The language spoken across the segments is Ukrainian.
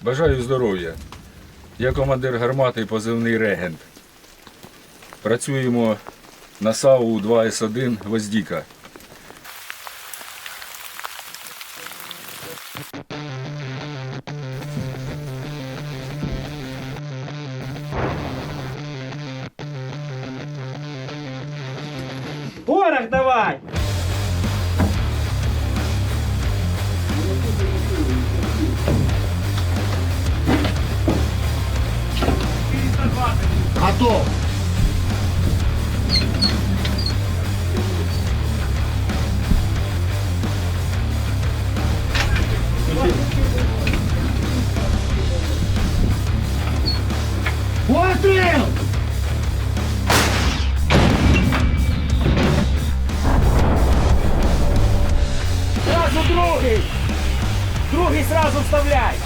Бажаю здоров'я. Я командир гармати позивний регент. Працюємо на САУ 2С1 Гвоздіка. Порох давай! Готов. Пострел! Сразу другий! Другий сразу вставляй!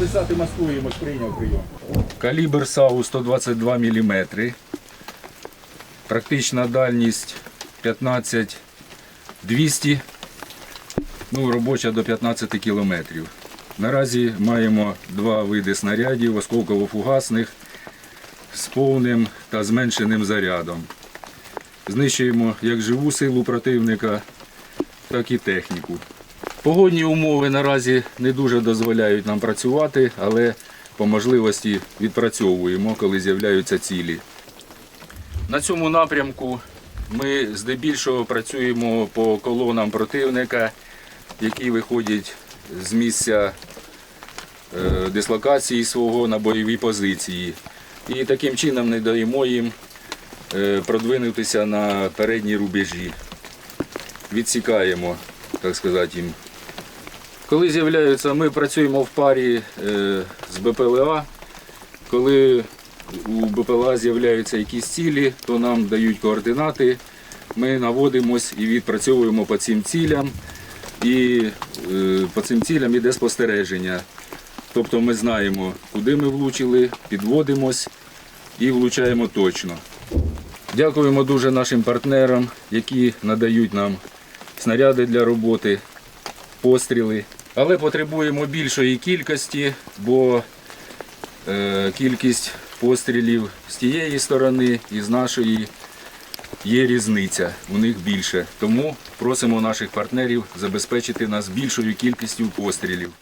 Записати маскуємо, прийняв прийом. Калібр САУ 122 мм. Практична дальність 15 200, ну, робоча до 15 км. Наразі маємо два види снарядів осколково-фугасних з повним та зменшеним зарядом. Знищуємо як живу силу противника, так і техніку. Погодні умови наразі не дуже дозволяють нам працювати, але по можливості відпрацьовуємо, коли з'являються цілі. На цьому напрямку ми здебільшого працюємо по колонам противника, які виходять з місця е, дислокації свого на бойові позиції. І таким чином не даємо їм е, продвинутися на передні рубежі. Відсікаємо, так сказати, їм коли з'являються, ми працюємо в парі е, з БПЛА. Коли у БПЛА з'являються якісь цілі, то нам дають координати. Ми наводимось і відпрацьовуємо по цим цілям. І е, по цим цілям іде спостереження. Тобто ми знаємо, куди ми влучили, підводимось і влучаємо точно. Дякуємо дуже нашим партнерам, які надають нам снаряди для роботи, постріли. Але потребуємо більшої кількості, бо е, кількість пострілів з тієї сторони і з нашої є різниця. У них більше. Тому просимо наших партнерів забезпечити нас більшою кількістю пострілів.